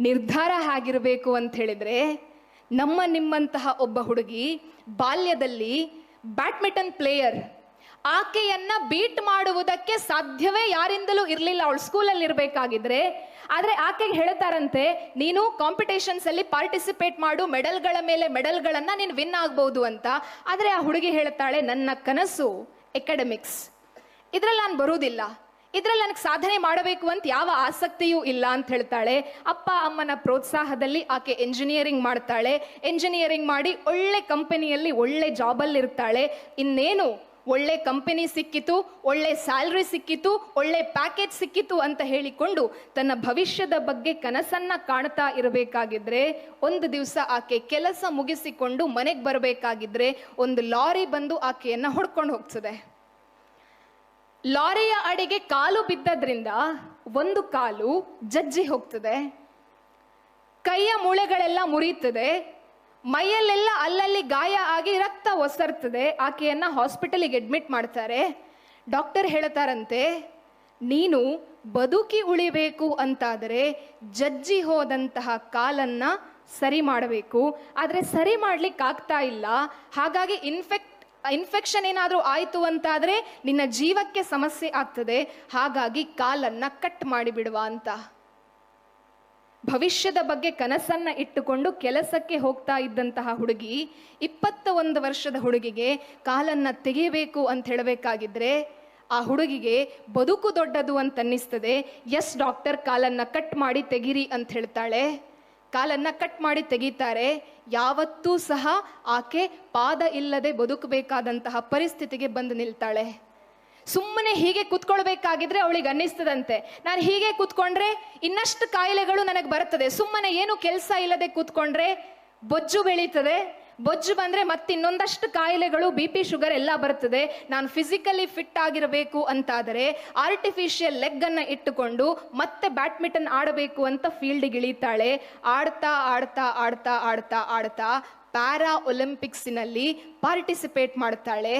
ನಿರ್ಧಾರ ಆಗಿರಬೇಕು ಅಂತ ಹೇಳಿದರೆ ನಮ್ಮ ನಿಮ್ಮಂತಹ ಒಬ್ಬ ಹುಡುಗಿ ಬಾಲ್ಯದಲ್ಲಿ ಬ್ಯಾಡ್ಮಿಂಟನ್ ಪ್ಲೇಯರ್. ಆಕೆಯನ್ನ ಬೀಟ್ ಮಾಡುವುದಕ್ಕೆ ಸಾಧ್ಯವೇ ಯಾರಿಂದಲೂ ಇರಲಿಲ್ಲ. ಅವಳು ಸ್ಕೂಲಲ್ಲಿ ಇರಬೇಕಾಗಿದ್ರೆ. ಆದರೆ ಆಕೆಗೆ ಹೇಳ್ತಾರಂತೆ, ನೀನು ಕಾಂಪಿಟೇಷನ್ಸ್ ಅಲ್ಲಿ ಪಾರ್ಟಿಸಿಪೇಟ್ ಮಾಡು. ಮೆಡಲ್ಗಳ ಮೇಲೆ ಮೆಡಲ್ಗಳನ್ನ ನೀನು ವಿನ್ ಆಗ್ಬಹುದು ಅಂತ. ಆದರೆ ಆ ಹುಡುಗಿ ಹೇಳ್ತಾಳೆ, ನನ್ನ ಕನಸು ಎಕಾಡೆಮಿಕ್ಸ್ ಇದ್ರಲ್ಲಿ ನಾನು ಬರುವುದಿಲ್ಲ. ಇದ್ರಲ್ಲಿ ನನಗೆ ಸಾಧನೆ ಮಾಡಬೇಕು ಅಂತ ಯಾವ ಆಸಕ್ತಿಯೂ ಇಲ್ಲ ಅಂತ ಹೇಳ್ತಾಳೆ. ಅಪ್ಪ, ಅಮ್ಮನ ಪ್ರೋತ್ಸಾಹದಲ್ಲಿ ಆಕೆ ಎಂಜಿನಿಯರಿಂಗ್ ಮಾಡ್ತಾಳೆ. ಎಂಜಿನಿಯರಿಂಗ್ ಮಾಡಿ ಒಳ್ಳೆ ಕಂಪನಿಯಲ್ಲಿ ಒಳ್ಳೆ ಜಾಬಲ್ಲಿ ಇರ್ತಾಳೆ. ಇನ್ನೇನು? ಒಳ್ಳೆ ಕಂಪನಿ ಸಿಕ್ಕಿತು, ಒಳ್ಳೆ ಸ್ಯಾಲ್ರಿ ಸಿಕ್ಕಿತು, ಒಳ್ಳೆ ಪ್ಯಾಕೇಜ್ ಸಿಕ್ಕಿತು ಅಂತ ಹೇಳಿಕೊಂಡು ತನ್ನ ಭವಿಷ್ಯದ ಬಗ್ಗೆ ಕನಸನ್ನ ಕಾಣ್ತಾ ಇರಬೇಕಾಗಿದ್ರೆ, ಒಂದು ದಿವಸ ಆಕೆ ಕೆಲಸ ಮುಗಿಸಿಕೊಂಡು ಮನೆಗೆ ಬರಬೇಕಾಗಿದ್ರೆ, ಒಂದು ಲಾರಿ ಬಂದು ಆಕೆಯನ್ನ ಹೊಡ್ಕೊಂಡು ಹೋಗ್ತದೆ. ಲಾರಿಯ ಅಡಿಗೆ ಕಾಲು ಬಿದ್ದದ್ರಿಂದ ಒಂದು ಕಾಲು ಜಜ್ಜಿ ಹೋಗ್ತದೆ. ಕೈಯ ಮೂಳೆಗಳೆಲ್ಲ ಮುರಿಯುತ್ತದೆ. ಮೈಯಲ್ಲೆಲ್ಲ ಅಲ್ಲಲ್ಲಿ ಗಾಯ ಆಗಿ ರಕ್ತ ಒಸರ್ತದೆ. ಆಕೆಯನ್ನ ಹಾಸ್ಪಿಟಲಿಗೆ ಅಡ್ಮಿಟ್ ಮಾಡ್ತಾರೆ. ಡಾಕ್ಟರ್ ಹೇಳ್ತಾರಂತೆ ನೀನು ಬದುಕಿ ಉಳಿಬೇಕು ಅಂತಾದರೆ ಜಜ್ಜಿ ಹೋದಂತಹ ಕಾಲನ್ನ ಸರಿ ಮಾಡಬೇಕು. ಆದರೆ ಸರಿ ಮಾಡ್ಲಿಕ್ಕೆ ಆಗ್ತಾ ಇಲ್ಲ. ಹಾಗಾಗಿ ಇನ್ಫೆಕ್ಟ್ ಇನ್ಫೆಕ್ಷನ್ ಏನಾದರೂ ಆಯಿತು ಅಂತಾದರೆ ನಿನ್ನ ಜೀವಕ್ಕೆ ಸಮಸ್ಯೆ ಆಗ್ತದೆ. ಹಾಗಾಗಿ ಕಾಲನ್ನು ಕಟ್ ಮಾಡಿಬಿಡುವ ಅಂತ. ಭವಿಷ್ಯದ ಬಗ್ಗೆ ಕನಸನ್ನ ಇಟ್ಟುಕೊಂಡು ಕೆಲಸಕ್ಕೆ ಹೋಗ್ತಾ ಇದ್ದಂತಹ ಹುಡುಗಿ ಇಪ್ಪತ್ತ ಒಂದು ವರ್ಷದ ಹುಡುಗಿಗೆ ಕಾಲನ್ನು ತೆಗೆಯಬೇಕು ಅಂತ ಹೇಳಬೇಕಾಗಿದ್ರೆ ಆ ಹುಡುಗಿಗೆ ಬದುಕು ದೊಡ್ಡದು ಅಂತ ಅನ್ನಿಸ್ತದೆ. ಎಸ್ ಡಾಕ್ಟರ್ ಕಾಲನ್ನು ಕಟ್ ಮಾಡಿ ತೆಗಿರಿ ಅಂತ ಹೇಳ್ತಾಳೆ. ಕಾಲನ್ನ ಕಟ್ ಮಾಡಿ ತೆಗೀತಾರೆ. ಯಾವತ್ತೂ ಸಹ ಆಕೆ ಪಾದ ಇಲ್ಲದೆ ಬದುಕಬೇಕಾದಂತಹ ಪರಿಸ್ಥಿತಿಗೆ ಬಂದು ನಿಲ್ತಾಳೆ. ಸುಮ್ಮನೆ ಹೀಗೆ ಕುತ್ಕೊಳ್ಬೇಕಾಗಿದ್ರೆ ಅವಳಿಗೆ ಅನ್ನಿಸ್ತದಂತೆ. ನಾನು ಹೀಗೆ ಕೂತ್ಕೊಂಡ್ರೆ ಇನ್ನಷ್ಟು ಕಾಯಿಲೆಗಳು ನನಗೆ ಬರ್ತದೆ. ಸುಮ್ಮನೆ ಏನು ಕೆಲಸ ಇಲ್ಲದೆ ಕೂತ್ಕೊಂಡ್ರೆ ಬೊಜ್ಜು ಬೆಳೀತದೆ. ಬೊಜ್ಜು ಬಂದ್ರೆ ಮತ್ತಿನ್ನೊಂದಷ್ಟು ಕಾಯಿಲೆಗಳು ಬಿ ಪಿ ಶುಗರ್ ಎಲ್ಲ ಬರ್ತದೆ. ನಾನು ಫಿಸಿಕಲಿ ಫಿಟ್ ಆಗಿರಬೇಕು ಅಂತಾದರೆ ಆರ್ಟಿಫಿಷಿಯಲ್ ಲೆಗ್ಗನ್ನು ಇಟ್ಟುಕೊಂಡು ಮತ್ತೆ ಬ್ಯಾಡ್ಮಿಂಟನ್ ಆಡಬೇಕು ಅಂತ ಫೀಲ್ಡಿಗೆ ಇಳಿತಾಳೆ. ಆಡ್ತಾ ಆಡ್ತಾ ಆಡ್ತಾ ಆಡ್ತಾ ಆಡ್ತಾ ಪ್ಯಾರಾ ಒಲಿಂಪಿಕ್ಸಿನಲ್ಲಿ ಪಾರ್ಟಿಸಿಪೇಟ್ ಮಾಡ್ತಾಳೆ.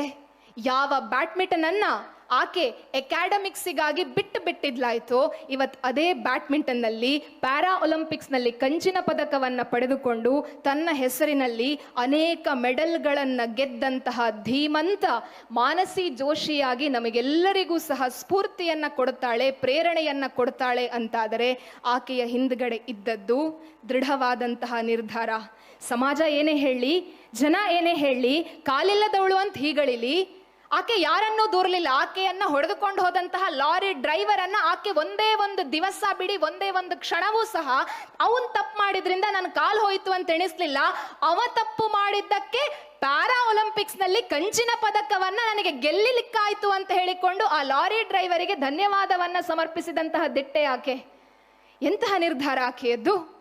ಯಾವ ಬ್ಯಾಡ್ಮಿಂಟನನ್ನು ಆಕೆ ಅಕಾಡೆಮಿಕ್ಸಿಗಾಗಿ ಬಿಟ್ಟು ಬಿಟ್ಟಿದ್ಲಾಯ್ತು. ಇವತ್ತು ಅದೇ ಬ್ಯಾಡ್ಮಿಂಟನ್ನಲ್ಲಿ ಪ್ಯಾರಾ ಒಲಿಂಪಿಕ್ಸ್ನಲ್ಲಿ ಕಂಚಿನ ಪದಕವನ್ನ ಪಡೆದುಕೊಂಡು ತನ್ನ ಹೆಸರಿನಲ್ಲಿ ಅನೇಕ ಮೆಡಲ್ಗಳನ್ನು ಗೆದ್ದಂತಹ ಧೀಮಂತ ಮಾನಸಿ ಜೋಶಿಯಾಗಿ ನಮಗೆಲ್ಲರಿಗೂ ಸಹ ಸ್ಫೂರ್ತಿಯನ್ನ ಕೊಡ್ತಾಳೆ, ಪ್ರೇರಣೆಯನ್ನ ಕೊಡ್ತಾಳೆ ಅಂತಾದರೆ ಆಕೆಯ ಹಿಂದ್ಗಡೆ ಇದ್ದದ್ದು ದೃಢವಾದಂತಹ ನಿರ್ಧಾರ. ಸಮಾಜ ಏನೇ ಹೇಳಿ, ಜನ ಏನೇ ಹೇಳಿ, ಕಾಲಿಲ್ಲದವಳು ಅಂತ ಹೀಗಳಿಲಿ ಆಕೆ ಯಾರನ್ನೂ ದೂರಲಿಲ್ಲ. ಆಕೆಯನ್ನ ಹೊಡೆದುಕೊಂಡು ಹೋದಂತಹ ಲಾರಿ ಡ್ರೈವರ್ ಅನ್ನ ಆಕೆ ಒಂದೇ ಒಂದು ದಿವಸ ಬಿಡಿ, ಒಂದೇ ಒಂದು ಕ್ಷಣವೂ ಸಹ ಅವನ್ ತಪ್ಪು ಮಾಡಿದ್ರಿಂದ ನನ್ನ ಕಾಲ್ ಹೋಯ್ತು ಅಂತ ಎಣಿಸ್ಲಿಲ್ಲ. ಅವ ತಪ್ಪು ಮಾಡಿದ್ದಕ್ಕೆ ಪ್ಯಾರಾ ಒಲಿಂಪಿಕ್ಸ್ನಲ್ಲಿ ಕಂಚಿನ ಪದಕವನ್ನ ನನಗೆ ಗೆಲ್ಲಿಲಿಕ್ಕಾಯ್ತು ಅಂತ ಹೇಳಿಕೊಂಡು ಆ ಲಾರಿ ಡ್ರೈವರಿಗೆ ಧನ್ಯವಾದವನ್ನ ಸಮರ್ಪಿಸಿದಂತಹ ದಿಟ್ಟೆ ಆಕೆ. ಎಂತಹ ನಿರ್ಧಾರ ಆಕೆಯದ್ದು